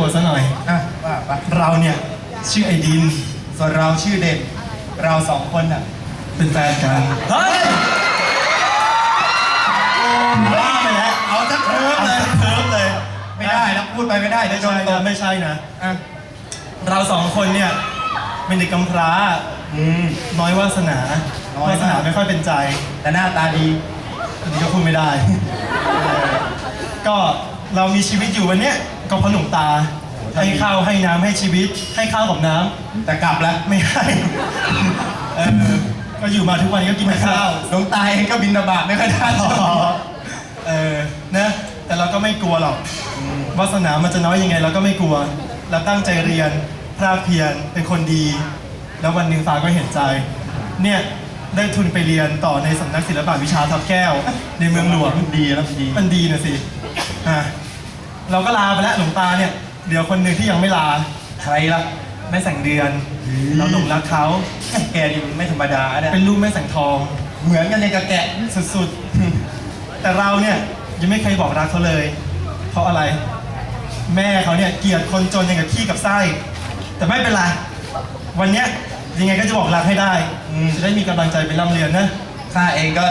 ตัวซะหน่อยอะว่าไปเราเนี่ยชื่อไอดิน ส่วนเราชื่อเด่น เราสองคนน่ะเป็นแฟนกันเฮ้ยบ้าไปแล้วเอาสักเทิร์มเอาเลยสักเทิร์มเลยไม่ได้แล้วพูดไปไม่ได้เดี๋ไม่ยวโดใช่นตนะบไม่ใช่นะ อะเราสองคนเนี่ยเป็นเด็กกำพร้า อืม น้อยวาสนาน้อยมากวาสนาไม่ค่อยเป็นใจ แต่หน้าตาดี อันนี้ก็พูดไม่ได้เออก็เรามีชีวิตอยู่วันเนี้ย ก็เพราะหลวงตา ให้ข้าวให้น้ำให้ชีวิต ให้ข้าวกับน้ำแต่กลับแล้วไม่ให้เออก็อยู่มาทุกวันนี้ก็กินแต่ข้าว หลวงตาเองก็บินบาตไม่ค่อยได้อ๋อเออ นะ แต่เราก็ไม่กลัวหรอกวาสนามันจะน้อยยังไงเราก็ไม่กลัว เราตั้งใจเรียนภาคเพียร เป็นคนดี แล้ววันหนึ่งฟ้าก็เห็นใจ เนี่ย ได้ทุนไปเรียนต่อในสำนักศิลปะวิชาทับแก้ว ในเมืองหลวง ดีแล้วดี มันดีนะสิ อะ เราก็ลาไปแล้วหลวงตาเนี่ยเดี๋ยวคนหนึ่งที่ยังไม่ลาใครล่ะแม่แสงเดือนเราหลงรักเขาแกดีมันไม่ธรรมดาเนี่ยเป็นลูกแม่แสงทอง เหมือนกันเลยกับแกะสุดๆ แต่เราเนี่ยยังไม่เคยบอกรักเขาเลย เพราะอะไร แม่เขาเนี่ยเกลียดคนจนอย่างกับขี้กับไส้ แต่ไม่เป็นไร วันเนี้ยยังไงก็จะบอกรักให้ได้อืมจะได้มีกำลังใจไปร่ำเรียนนะ ข้าเองก็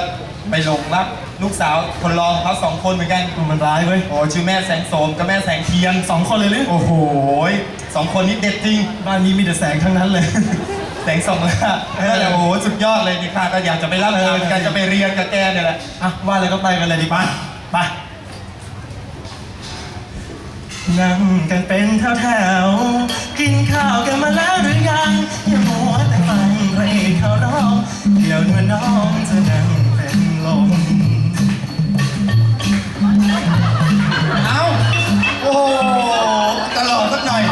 ไปหลงรัก ลูกสาวคนรองเขาสองคนเหมือนกันมันร้ายเว้ยโอ้ชื่อแม่แสงโสมกับแม่แสงเทียนสองคนเลยหรือโอ้โหสองคนนี้เด็ดจริง บ้านนี้มีแต่แสงทั้งนั้นเลย แสงส่องละเออนั่นแหละโอ้โหสุดยอดเลยนี่ข้าก็อยากจะไปรับเอองานกันจะไปเรียนกับแกเนี่ยแหละอะว่าเลยก็ไปกันเลยดีป่ะไปนั่งกันเป็นแถวๆกินข้าวกันมาแล้วหรือยังอย่ามัวแต่ฟังเพลงเขาร้องเดี๋ยวเมื่อน้องจะนั่ง โอ้โหตลกสักหน่อย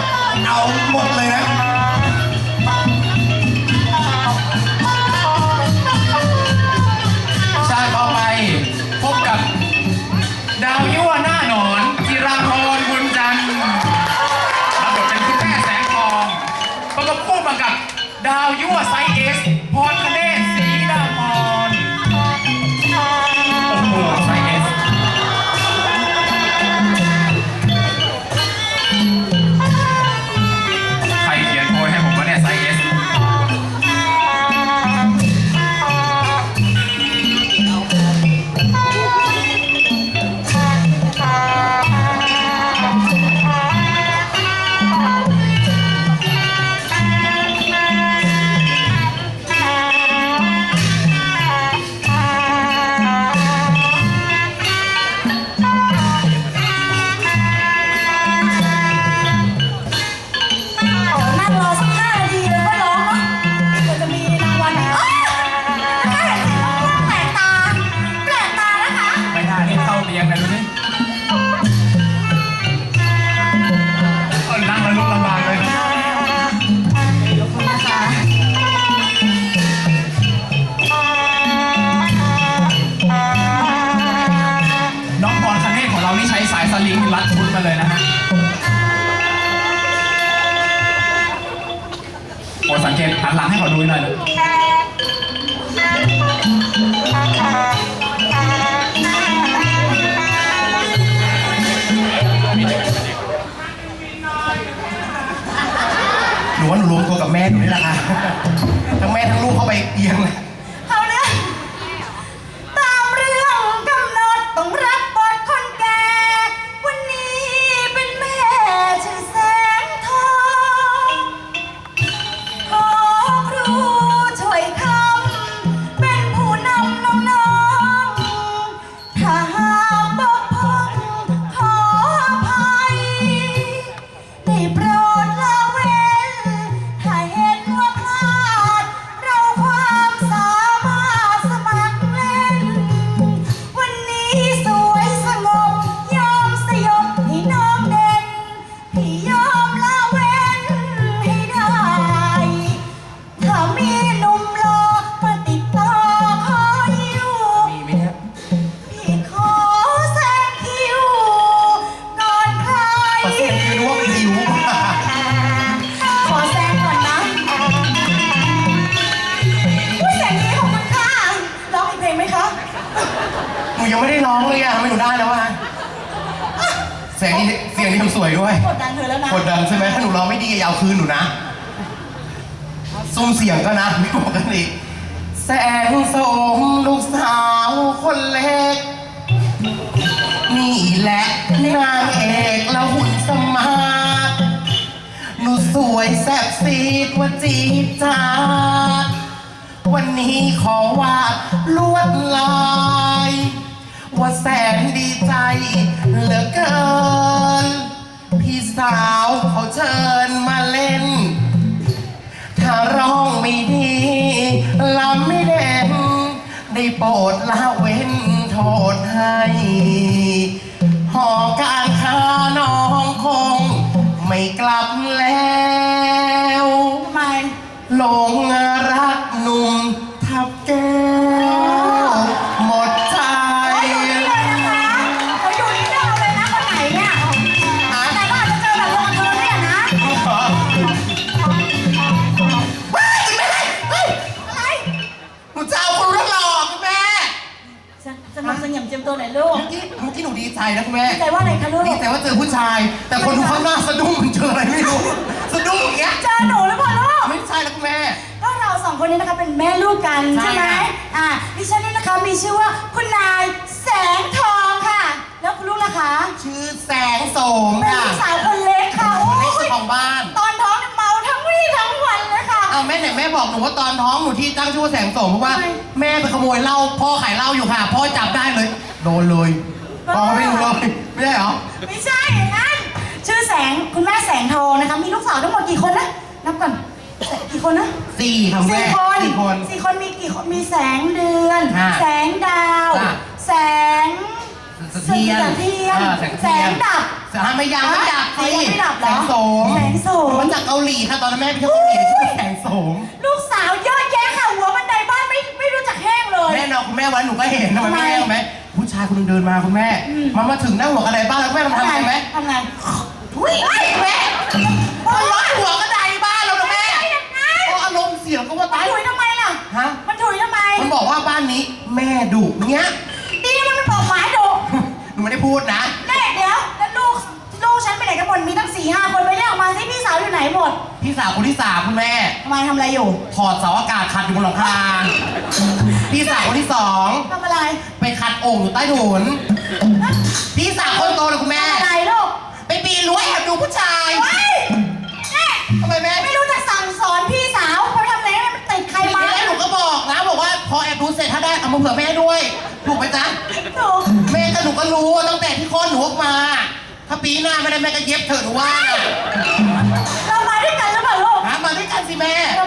เอาหมดเลยนะ นี่แหละค่ะทั้งแม่ทั้งลูกเข้าไปเอียงเลย ไม่บอกกันอีกแสงโสมลูกสาวคนเล็ก นี่แหละนางเอกแล้วหุ่นสมาร์ทหนูสวยแซ่บซีดว่าจีดจ้าดวันนี้ขอวาดลวดลาย ว่าแสนดีใจเหลือเกิน พี่สาวเขาเชิญมา โปรดละเว้นโทษให้หอการค้าน้องคง ไม่กลับแล้ว ทำไมหลงรัก อยลูก เมื่อกี้เมื่อกี้หนูดีใจนะคุณแม่ ดีใจว่าอะไรคะลูก ดีใจว่าเจอผู้ชาย แต่คนดูข้างหน้าสะดุ้งเหมันเจออะไรไม่รู้สะดุ้งอย่างเงี้ยเจอหนูหรือเปล่าลูก ไม่ใช่แล้วคุณแม่ ก็เราสองคนนี้นะคะเป็นแม่ลูกกันใช่ใช่ไหมค่ะ อ่าดิฉันนี่นะคะมีชื่อว่าคุณนายแสงทองค่ะ แล้วคุณลูกล่ะคะ ชื่อแสงโสมเป็นค่ะลูกสาวคนเล็กค่ะ โอ้เล็กยสุดของบ้าน ตอนท้องเนี่ยเมาทั้งวี่ทั้งวันเลยค่ะ เอาแม่ไหนแม่บอกหนูว่าตอนท้องหนูที่ตั้งชื่อว่าแสงโสมเพราะว่า ทำไม แม่ไปขโมยเหล้าพ่อขายเหล้าอยู่ค่ะ พ่อจับได้เลย โดนเลยพ่อไม่รู้เลยไม่ได้เหรอ ไม่ใช่อย่างนั้นชื่อแสงคุณแม่แสงทองนะคะมีลูกสาวทั้งหมดกี่คนนะนับก่อนแสงกี่คนนะสี่ค่ะคุณสี่แม่คนสี่คนสี่คนมีกี่คนมีแสงเดือนค่ะแสงดาว จ้ะ แสงเทียนแสงเทียนอ่าแสงแสเทียงนดับ แสงไม่ยังไม่ดับอ๋อยังไม่ดับเหรอแสงโสมแสงโสม มันจากเกาหลีค่ะตอนนั้นแม่ไปเที่ยวเกาหลีชื่อแสงโสม ลูกสาวเยอะแยะค่ะหัวบันไดบ้านไม่ไม่รู้จักแห้งเลยแน่นอนคุณแม่วันหนูก็เห็นทำไมทำไมแม่รู้ไหมผู้ชายคนหนึงเดินมาคุณแม่อืมมันมาถึงหน้าหัวกระไดบ้านแล้วแม่มันทำไงไหมทำไงอุ้ยไอ้แม่มันร้อยหัวกระไดบ้านเรานะแม่เพราะอารมณ์เสียก็ว่ามันตายถุยทำไมล่ะ ฮะ มันถุยทำไม มันบอกว่าบ้านนี้แม่ดุเนี้ย ดีมันเป็นบอกหมาดุหนูไม่ได้พูดนะ แม่เดี๋ยวแล้วลูกลูกฉันไปไหนกันหมด มีตั้งสี่ห้าคนไปเรียกออกมาสิพี่สาวอยู่ไหนหมดพี่สาวคนที่สามคุณแม่ ทำไมทำอะไรอยู่ ถอดเสาอากาศขัดอยู่บนหลังคา พี่สาวคนที่สอง ทำอะไรไปขัดโอ่งอยู่ใต้ถุน พี่สาวคนโตเลยคุณแม่ทำอะไรลูกไปปีนรั้วแอบดูผู้ชายเฮ้ยแม่ทำไมแม่ไม่รู้จะสั่งสอนพี่สาวเขาทำอะไรให้มันติดใครมาทีแรกหนูก็บอกนะบอกว่าพอแอบดูเสร็จถ้าได้เอามาเผื่อแม่ด้วย ถูกไหมจ๊ะ หนูแม่ก็หนูก็รู้ตั้งแต่ที่คลอดหนูออกมา ถ้าปีหน้าไม่ได้แม่ก็เย็บเถอะหนูว่าเรามาด้วยกันหรือเปล่าลูกหามาด้วยกันสิแม่เรา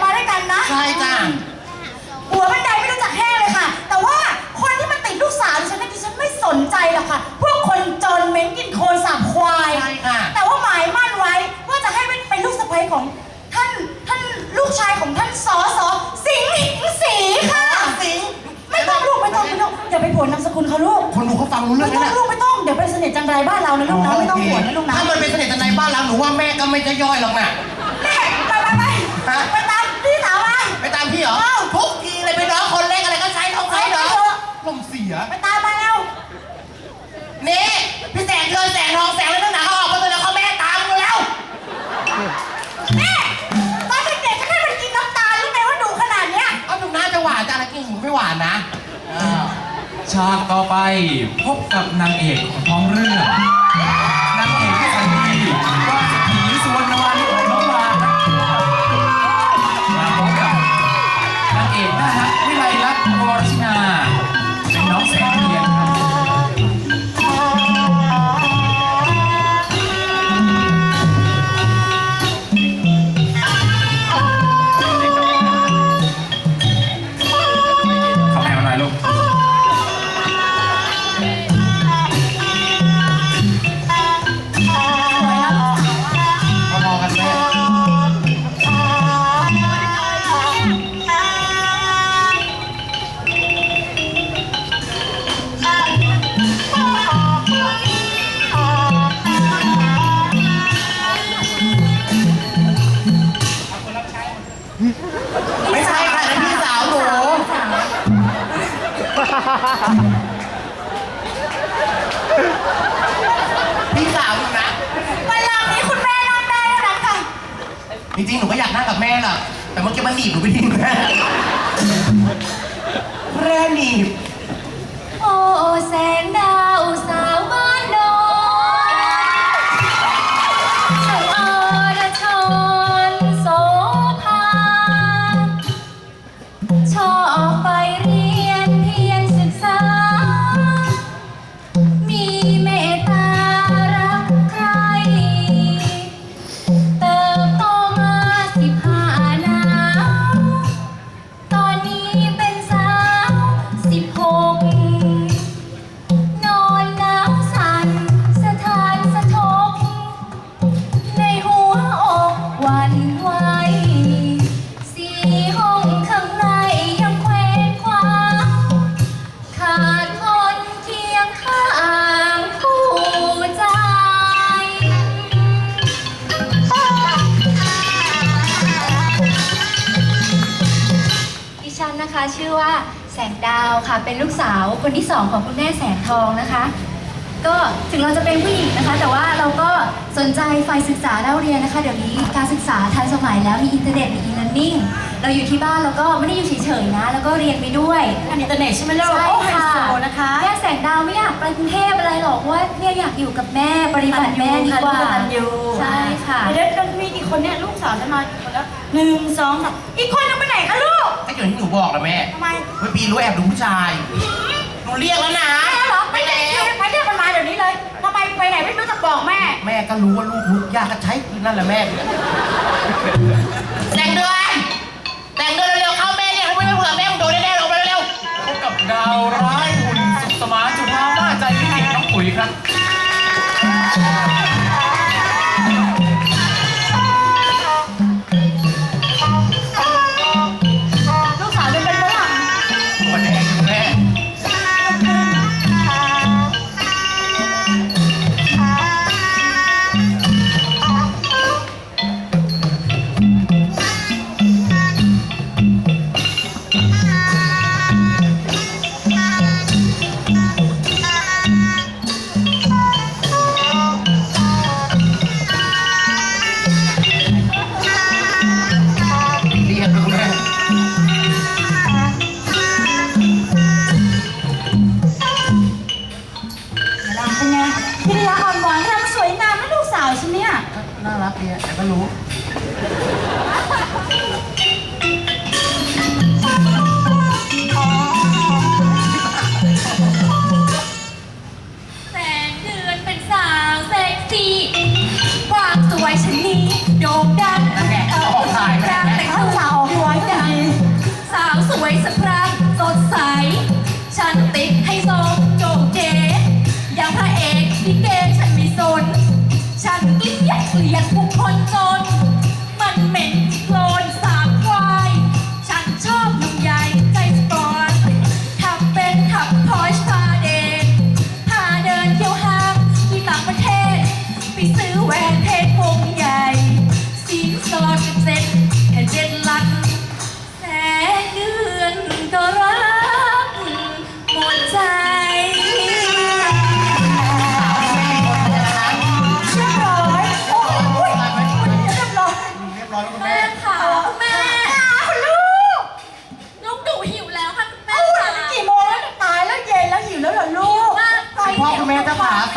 มาด้วยกั สนใจหรอกค่ะ พวกคนจนเหม้นกินโคลนสาบควาย ใช่ค่ะแต่ว่าหมายมั่นไว้ว่าจะให้เป็นลูกสะใภ้ของท่านท่านลูกชายของท่านสอสอสิงห์หิงสีค่ะสิงไม่ต้องลูกไม่ต้องไม่ต้องอย่าไปผวนนามสกุลเขาลูก คนดูเขาฟังรู้เรื่ไม่องต้นั้อนงลูกไม่ต้องเดี๋ยวไปเสน่ห์จันไรบ้านเรานะลูกนะไม่ต้องผวนนะลูกนะถ้ามันเป็นเสน่ห์จันในบ้านเราหนูว่าแม่ก็ไม่จะย่อยหรอกนะ แม่ไปไปไปฮะ ไปตามพี่สาวมาไปตามพี่เหรอ เอ้า ทุกทีเลยไปน้องคนเล็กอะไรก็ใช้เขาใช้เหรอลมเสีย ไปตามมาแล้ว นี่พี่แสงเกินแสงทองแสงอะไรตั้งหนาเขาออกมาเลยแล้วเขาแม่ตามกูแล้วแม่ตอนเด็กๆก็ให้มันกินน้ำตาลรู้ไหมว่าดุขนาดเนี้ยเอาหนูน่าจะหวานจ้าแล้วกินหนูไม่หวานนะอ่าฉากต่อไปพบกับนางเอกของท้องเรื่อง ชื่อว่าแสงดาวค่ะ เป็นลูกสาวคนที่สองของคุณแม่แสงทองนะคะ ก็ถึงเราจะเป็นผู้หญิงนะคะ แต่ว่าเราก็สนใจไฟศึกษาเล่าเรียนนะคะ เดี๋ยวนี้การศึกษาทันสมัยแล้วมีอินเทอร์เน็ตมีอีเลิร์นิ่งาอยู่ที่บ้านเราก็ไม่ได้อยู่เฉยๆนะ แล้วก็เรียนไปด้วยอันอินเทอร์เน็ตใช่ไหมลูกใช่โอ้ไฮค่ะโซนะคะแม่แสงดาวไม่อยากไปกรุงเทพอะไรหรอกเพราะว่าเนี่ยอยากอยู่กับแม่ปฏิบัติแม่ดีกว่าตันยูใช่ค่ะเดี๋ยวเรามีกี่คนเนี่ยลูกสาวจะมาคนละหนึ่งสองสามอีกคนนึงไปไหนคะลูกก็อย่างที่หนูบอกนะแม่ทำไมเมื่อปีรู้แอบดูผู้ชายหนูเรียกแล้วนะไปแล้วเหรอไปไหนไปเรียกมันมาเดี๋ยวนี้เลยทำไมไปไหนไม่รู้จะบอกแม่ แม่ก็รู้ว่าลูกลุกยากก็ใช้นั่นแหละแม่ ไม่ไม่เผื่อแม่มึงโดนแน่ๆลงไปเร็วพบกับดาวร้ายหุ่นสุขสมานจุฬามาใจพิจิตรน้องปุ๋ยครับ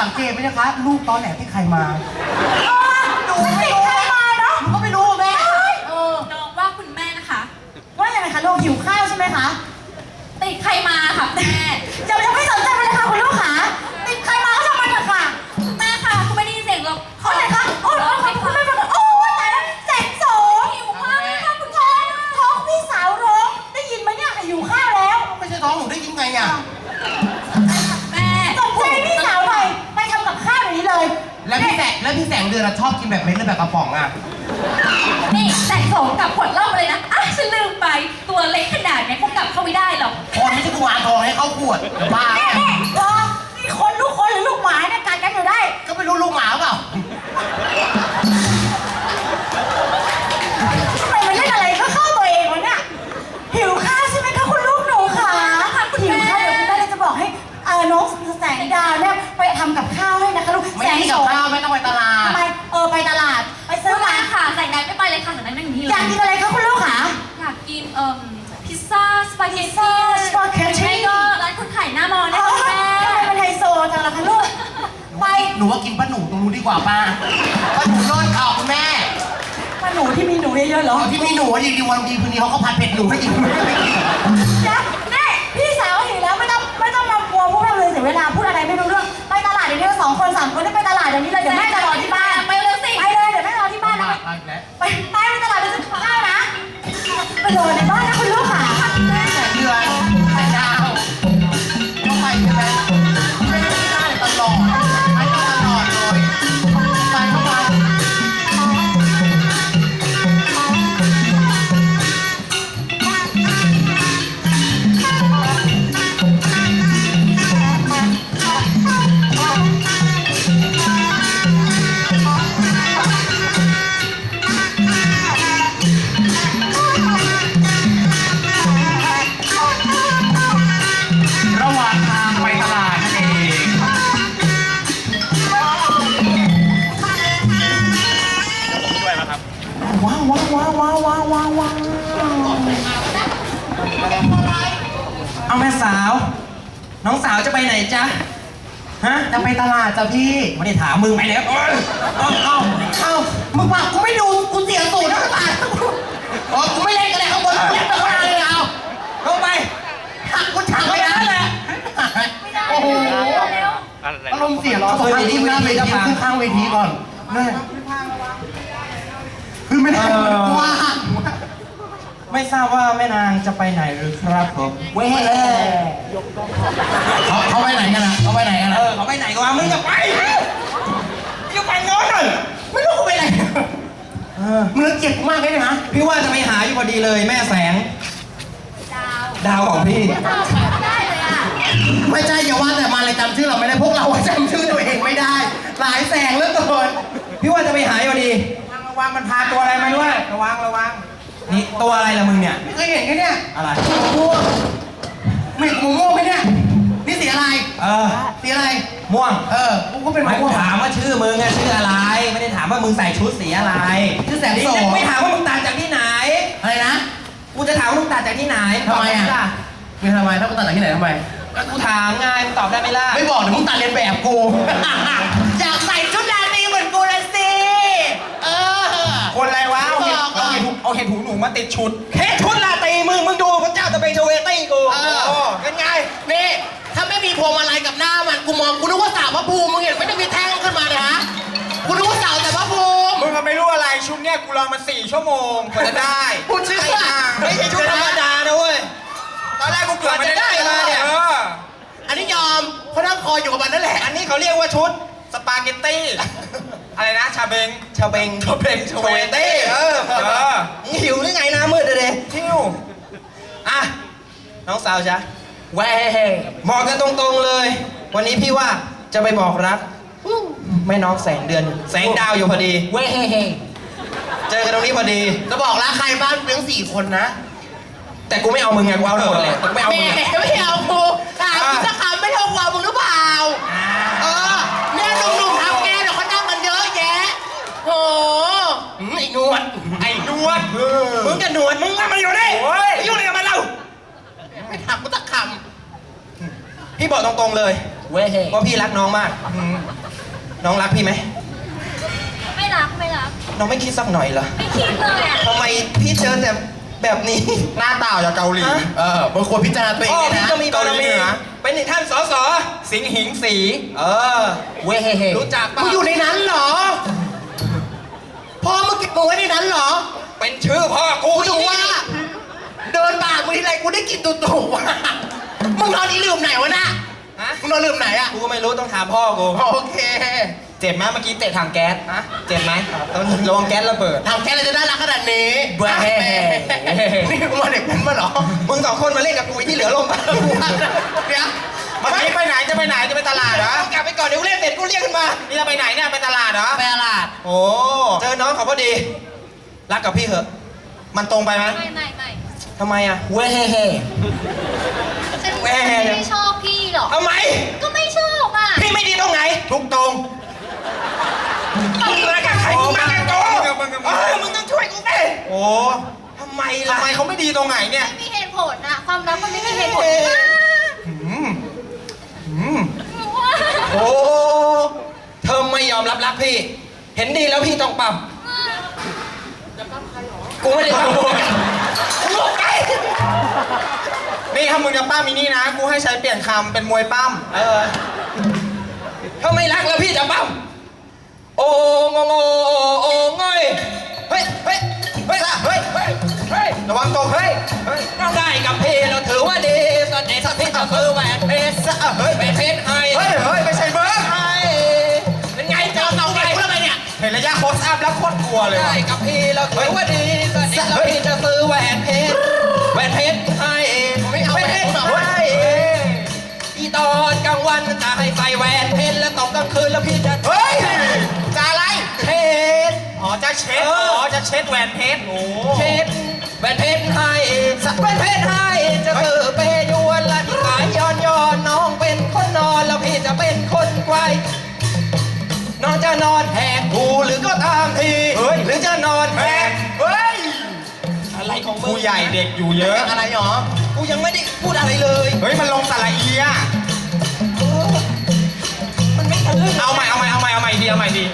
สังเกตไหมนะคะ ลูกตอนแหลที่ใครมา หนูไม่รู้ใครมาเนาะหนูก็ไม่รู้แม่เออน้องว่าคุณแม่นะคะ ว่ายังไงคะลูกหิวข้าวใช่ไหมคะติดใครมาค่ะแม่เดี๋ยวยังไม่สนใจไปเลยค่ะคุณลูกขาติดใคร งแล้วพี่แสงเดือนอะชอบกินแบบเม็ดหรือแบบกระป๋องอะนี่แต่งสงกับขวดเหล้ามาเลยนะอะฉันลืมไปตัวเล็กขนาดเนี้ยคงกลับเข้าไม่ได้หรอกคนไม่ใช่กุมารทองให้เข้าขวดจะบ้าแม่ไงแม่รอนี่คนลูกคนหรือลูกหมาเนี่ยกัดกันอยู่ได้ ก็ไม่รู้ลูกหมาเปล่าทำไมมันเล่นอะไรก็เข้าตัวเองวะเนี่ยหิวข้าวใช่ไหมคะคุณลูกหนูค่ะหิวข้าวเดี๋ยวคุณแม่เลยจะบอกให้เออน้องแสงดาวเนี่ยไป ทำกับข้าวให้นะคะลูกไม่แสงสกับข้าวไม่ต้องไปตลาดไปเออไปตลาด ไปซื้อมา ค่ะใส่ไหนไม่ไปเลยค่ะใส่แดงนั่งอยู่นี่เลอยยากกินอะไรคะคุณลูกคะอยากกินเอ่มพิซซ่าสปาเกตตี้สปาเกตตี้ไม่ก็ร้านคุณไข่หน้ามอนะอ๋คะแม่ทำไมเป็นไฮโซจังล่ะคะลูก ไปหนูว่ากินปลาหนูตรงนู้นดีกว่าป้าปลาหนูโดนออกคุณแม่ปลาหนูที่มีหนูเยอะๆหรอที่มีหนูอยู่ดีวันดีคืนนี้เขาก็ผัดเผ็ดหนูให้กินไม่นนะแม่พี่สาวเห็นแล้วไม่ต้องไม่ต้องมามัวพวกเราเลยเสียเวลาพูด คนสามคนได้ไปตลาดเดี๋ยวนี้เลยเดี๋ยวแม่จะรอที่บ้านไปเร็วสิไปเลยเดี๋ยวแม่รอที่บ้านนะมาอีกแล้วไปไปไปตลาดเดี๋ยวจะข้าวนะไปรอในบ้านนะาวจะไปไหนจ๊ะ ฮะ จะไปตลาดจ้ะพี่ ไม่ได้ถามมึงไปแล้วเอ้ยเอาเอาเอ้ามึงบอกกูไม่ดูกูเสียสูตรทั้งตลาดอ๋อกูไม่เล่นกันเลยข้างบนกูเล่นไปข้างล่างเลยเอาลงไปหักกูฉากไปนะแหละ โอ้โหอารมณ์เสียเขาบอกให้ขึ้นหน้าเวทีขึ้นข้างเวทีก่อนแม่คือไม่ได้กลัว ไม่ทราบว่าแม่นางจะไปไหนหรือครับผมเว้ยเขาเขาไปไหนกันนะเขาไปไหนกันเอนะอเขาไปไหนก็ว่ามึงจะไปจะไปโน้นเลยไม่รู้เขาไปไหนเออมึงเกลียดกูมากเลยนะพี่ว่าจะไปหาอยู่พอดีเลยแม่แสง ดาวดาวของพี่ ดาวไปก็ได้เลยอะ ไม่ใช่อย่าว่าแต่มาเลยจำชื่อเราไม่ได้พวกเราจำชื่อตัวเองไม่ได้ หลายแสงเหลือเกินพี่ว่าจะไปหาอยู่พอดี ระวังมันพาตัวอะไรมาด้วย ระวังระวัง นี่ตัวอะไรล่ะมึงเนี่ย ไม่เคยเห็นกันเนี่ยอะไรม่วงไม่กูม่วงไหมเนี่ย นี่สีอะไร เออ สีอะไร ม่วงเออ กูก็เป็นไม่กูม่วงถามว่าชื่อมึงอะชื่ออะไร ไม่ได้ถามว่ามึงใส่ชุดสีอะไรชื่อแสงโสนี่ไม่ถามว่ามึงตัดจากที่ไหน อะไรนะ กูจะถามว่ามึงตัดจากที่ไหนทำไมอะตบด้ล่ไม่ทำไมถ้ากูตัดจากที่ไหนทำไมก็กูถามไงมึงตอบได้ไหมล่ะ ไม่บอกเดี๋ยวมึงตัดเรียนแบบกู เออเอาเห็ดหูเอาเห็ดหูหนูมาติดชุดแค่ชุดลาตรีมึงมึงดูพระเจ้าจะไปโชเวตี้กูเออโอ้เป็นไง นี่ถ้าไม่มีพวงมาลัยกับหน้ามันกูมองกูนึกว่าสาวพระภูมิมึงเห็นไม่ได้มีแท่งขึ้นมาเลยฮะกูนึกว่าสาวแต่พระภูมิมึงก็ไม่รู้อะไรชุดเนี้ยกูรอมาสี่ชั่วโมงกว่าจะได้กูเชื่อไม่ใช่ชุดธรรมดานะเว้ยตอนแรกกูเกือบไม่ได้มาเนี่ยเอออันนี้ยอมเพราะนั่งคอยอยู่กับมันนั่นแหละ อันนี้เขาเรียกว่าชุดสปาเกตตี้ อะไรนะชาเบงชาวเบงชาเบงชาเวตี้เออเออมึงหิวหรือไงหน้ามืดเลยทิวอะน้องสาวจ๊ะแหวบอกกันตรงๆเลย วันนี้พี่ว่าจะไปบอกรักแม่น้องแสงเดือน แสงดาวอยู่พอดีเว้ยเจอกันตรงนี้พอดีจะบอกรักใครบ้านเลี้ยงสี่คนนะ แต่กูไม่เอามึงไงกูเอาหมดเลยแต่กูไม่เอาแหมมึงไงไม่เอากูถามกูสักคำไม่เท่ากว่ามึงหรือเปล่า โอ้หืมไอ้หนวดไอ้นวดมึงกับหนวดมึงอะมาอยู่นี่โอ้ย มาอยู่นี่กับมันเราไม่ถามกูสักคพี่บอกตรงๆเลยำเว้ยว่าพี่รักน้องมากน้องรักพี่ไหมไม่รักไม่รัก น้องไม่คิดสักหน่อยเหรอไม่คิดเลยอะทำไมพี่เจอแต่แบบนี้ หน้าตาจากเกาหลี ฮะ เออบางคนพิจารณาตัวเองพ่อเลยพี่นะก็มีบารมีเกาหลีเหนือเป็นหนึ่งท่านสอสอสิงหิงสี เออ เว้ยรู้จักปะกูอยู่ในนั้นเหรอ พ่อมึงเก็บมึงไว้ในนั้นเหรอ เป็นชื่อพ่อกูกูดูว่า เดินผ่านมึงทีไรกูได้กลินตุ่ตุ่ว่ะมึงนอนอีลืมไหนวะน่ะฮะมึงนอนลืมไหนอะกูก็ไม่รู้ต้องถามพ่อกู โอเคเจ็บไหมเมื่อกี้เตะถังแก๊สฮะเจ็บไหมต้องระวังแก๊สระเบิด ทำแค่อะไรจะน่ารักขนาดนี้แหว่นี่มึงมาเด็กเป็นมาเหรอ มึงสองคนมาเล่นกับกูที่เหลือลงมาเดี๋ยวเมื่อกี้ไปไหนจะไปไหนจะไปตลาดเหรอ กลับไปก่อนเดี๋ยวกูเล่นเสร็จกูเรียกขึ้นมา นี่จะไปไหนเนี่ยไปตลาดเหรอ ไปตลาด โอ้ เจอน้องเขาพอดี รักกับพี่เหอะ มันตรงไปไหมไม่ไม่ไม่ทำไมอะเว้ยเฮ้เฮ้ฉันแหม่ไม่ชอบพี่หรอก ทำไม ก็ไม่ชอบอะ พี่ไม่ดีตรงไหน ทุกตรงมึงมากับใครมึงมากับกูมึงกับมึงกับมึงเออมึงต้องช่วยกูดิโอ้ทำไมล่ะทำไมเขาไม่ดีตรงไหนเนี่ย ไม่มีเหตุผผลอะความรักมันไม่มีเหตุผล โอ้เธอไม่ยอมรับรักพี่ เห็นดีแล้วพี่ต้องปรับกูไม่ได้ปรับกูบอกไปนี่ถ้ามึงจะป้ามินี่นะ กูให้ใช้เปลี่ยนคำเป็นมวยปั้มเออถ้าไม่รักแล้วพี่จะปั๊มโอ้งงโอ้โอ้ง่อยเฮ้ยเฮ้ยเฮ้ยเฮ้ยเฮ้ยเฮ้ย ระวังตกเฮ้ยเฮ้ยเราได้กับพี่เราถือว่าดีสเนห์สักที่จะซื้อแหวนเพชรซะเฮ้ยแหวนเพชรให้เฮ้ยเฮ้ยไม่ใช่เบิร์ดให้เป็นไงเจ้าเต่าไงพูดอะไรเนี่ยเห็นระยะโคสอัพแล้วโคตรกลัวเลยได้ว่ะกับพี่เราถือว่าดีสเนห์สักที่จะซื้อแหวนเพชรแหวนเพชรให้ไม่เอาแหวนเพชรให้อีตอนกลางวันจะให้ใส่แหวนเพชรแล้วตอนกลางคืนแล้วพี่จะเฮ้ยจะอะไรเพชรอ๋อจะเช็ดเอออ๋อ๋อจะเช็ดแหวนเพชรโอ้ เพชร แหวนเพชรให้สักแหวนเพชรให้จะคือเปยวนละที่สายย้อนย้อนน้องเป็นคนนอนแล้วพี่จะเป็นคนไกวน้องจะนอนแหกหูหรือก็ตามทีเฮ้ย หรือจะนอนแหแม่กเฮ้ยอะไรของมึงผู้ใหญ่เด็กอยู่เยอะ อะไรหรอกูยังไม่ได้พูดอะไรเลยเฮ้ย มันลงสระเอีย เออมันไม่ทะลึ่ง เอาใหม่เอาใหม่เอาใหม่เอาใหม่ดีเอาใหม่ดี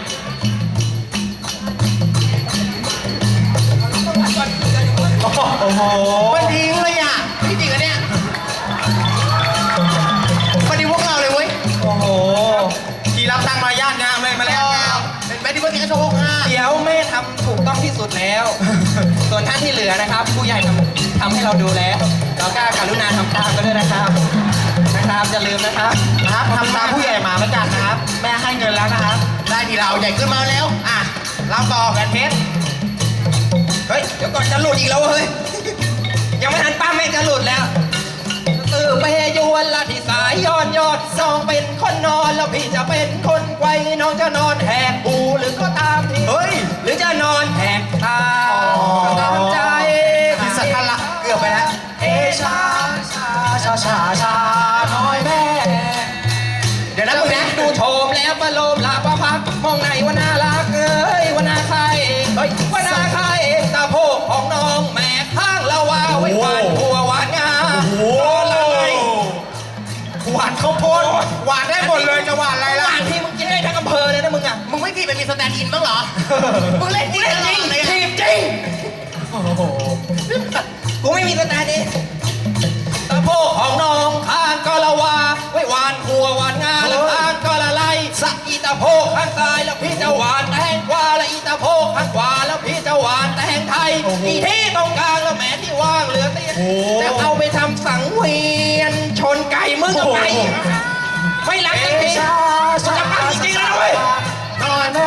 โอ้โหมันทิ้งเลยอะพี่จริงอะเนี่ยมันดีพวกเราเลยเว้ย โอ้โหทีรับตังค์มารยาทงามเลยมาแล้วงามเป็นแมดดี้ว่าที่กระโชกห้าเดี๋ยวแม่ทำถูกต้องที่สุดแล้ว ส่วนท่านที่เหลือนะครับ ผู้ใหญ่ทำทำให้เราดูแล้ว เราก็กรุณาทำตามก็ด้วยนะครับ นะครับอย่าลืมนะครับนะครับทำตามผู้ใหญ่มาเหมือนกันนะครับ แม่ให้เงินแล้วนะครับ ได้ทีเราใหญ่ขึ้นมาแล้ว อะเราต่อแหวนเพชร เฮ้ย เดี๋ยวก่อนจะหลุดอีกแล้วเฮ้ย ยังไม่ทันป้าแม่จะหลุดแล้วตื่อไปยวนละที่สายย้อนยอดซองเป็นคนนอนแล้วพี่จะเป็นคนไกวน้องจะนอนแหกหูหรือก็ตามทีเฮ้ย หรือจะนอนแหกตาก็ตามใจพิสัทธละเกือบไปแล้วเอชาชาชาชาชาน้อยแม่ เดี๋ยวนะแล้วมึงแม่นะดูโชมแล้วประโลมล ไม่ทีเป็นมีสแตนด์อินบ้างเหรอ มึงเล่นจริงจริงเลยทีบจริงกูไม่มีสแตนด์อินตาโพกของน้องข้างก็ละว่าไว้หวานหัวหวานงาแล้วข้างก็ละไลสักอีตาโพกข้างซ้ายแล้วพี่จะหวานแตงกวาแล้วอีตาโพกข้างขวาแล้วพี่จะหวานแตงไทยอีที่ตรงกลางแล้วแหมที่ว่างเหลือเตี้ยแล้วเอาไปทำสังเวียนชนไก่มึงกับไก่ไม่รักกันทีชา ஆன